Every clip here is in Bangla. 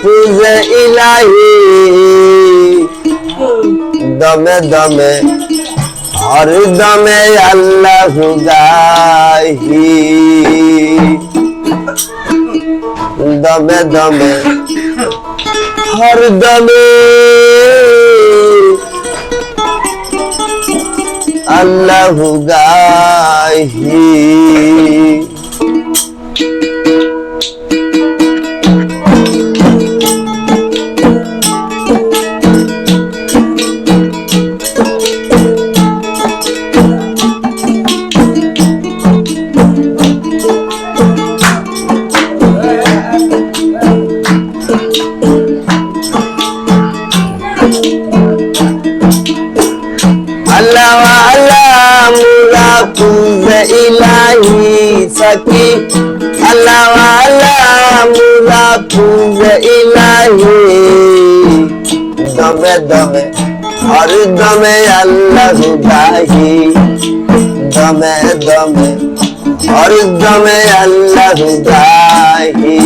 পুজে ইলাহি। দমে দমে হর দমে আল্লাহ গাহি দমে দমে হর দমে আল্লাহ গাহি আল্লাহ আল্লাহ মুরা কুজে ইলাহি সাকি আল্লাহ আল্লাহ মুরা কুজে ইলাহি দমে দমে হর দমে আল্লাহ গাহি দমে দমে হর দমে আল্লাহ গাহি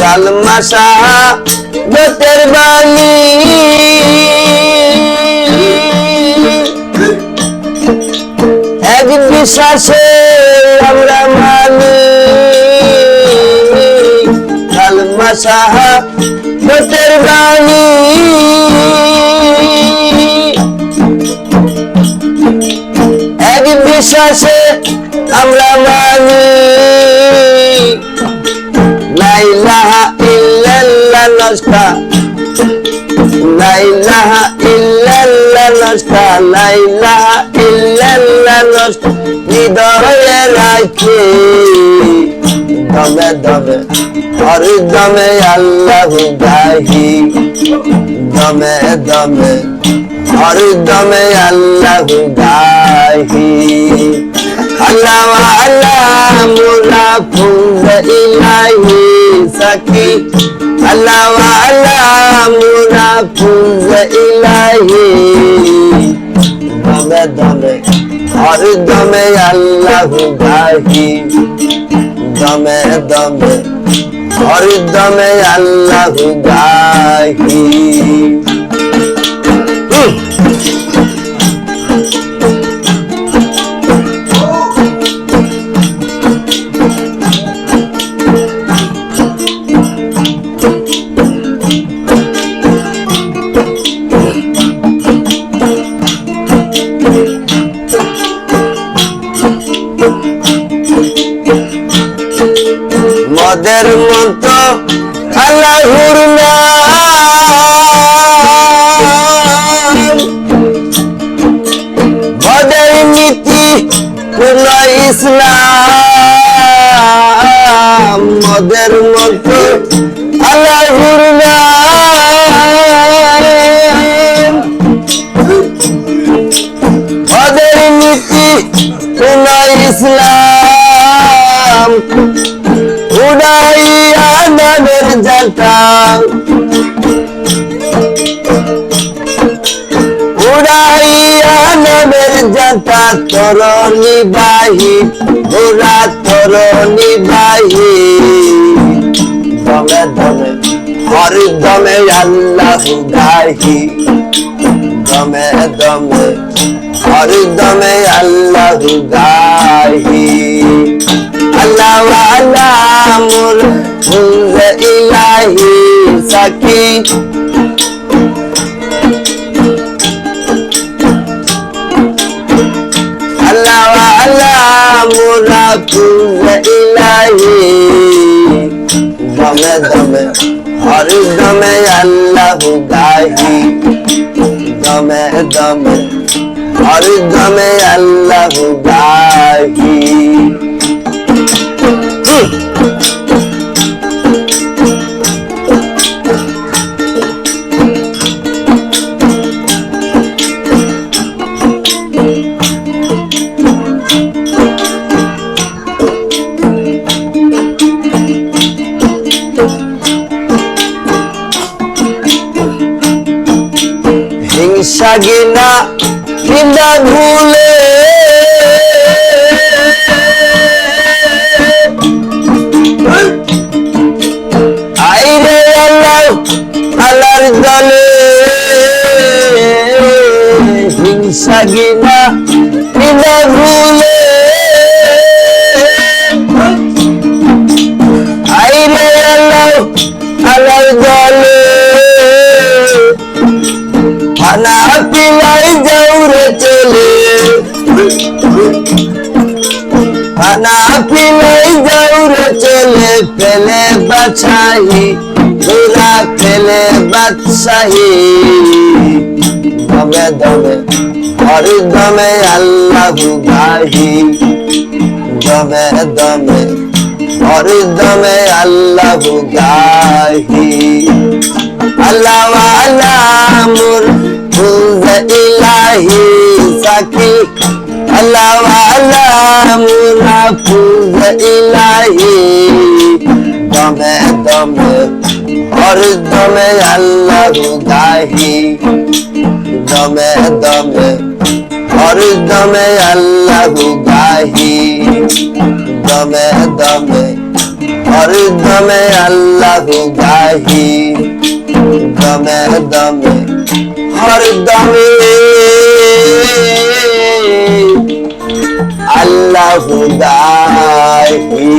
কালমাসা বেতের বাণী। এক বিশ্বাসে আমরা মানি। কালমাসা বেতের বাণী। এক বিশ্বাসে আমরা মানি লাইলাহা ইল্লাল্লাহ নস্কা লাইলাহা ইল্লাল্লাহ নস্কা লাইলাহা ইল্লাল্লাহ নস্কা হৃদয়ে রাখি। দমে দমে, হর দমে আল্লাহ গাহি দমে দমে, হর দমে আল্লাহ গাহি আল্লাহ আল্লাহ মোলা ফুল ইলাহি সাকি। আল্লাহ আল্লাহ মোলা ফুল ইলাহি। দমে দমে, হর দমে আল্লাহ গাহি দমে দমে হরিদমে আল্লাহ গাহি মদের মতো আল্লাহর মদের নীতি কোন ইসলাম। মদের মতো আল্লাহর নীতি ইসলাম। উড়াইয়া নদের জাটা উড়াইয়া নদের জাটা তরণী বাহি ওরা তরণী বাহি দমে দমে হর দমে আল্লাহ গাহি দমে দমে হর দমে আল্লাহ গাহি আল্লাহ আল্লাহ মোর ফুল ইলাহি সাকি আল্লাহ আল্লাহ মোরা ফুল ইলাহি দমে দমে, হর দমে আল্লাহ গাহি দমে দমে, হর দমে আল্লাহ না নিন্দা ভুলে। আইরে আল্লাহ আল্লাহর দলে হিংসা গিনা খানা পিলাই যাউরে চলে পেলে বাছাই পুরা পেলে বাদশাহী দমে দমে, হরি দমে, আল্লাহ গাহি। দমে দমে, হরি দমে, আল্লাহ গাহি। আল্লাহ আলামুর ফুজ ইলাহি, সাকি আল্লাহ আলামুর ফুজ ইলাহি। দমে দমে, হর দমে আল্লাহ গাহি। দমে দমে, হর দমে আল্লাহ গাহি। দমে দমে, হর দমে আল্লাহ গাহি। দমে দমে, হর দমে আল্লাহ গাহি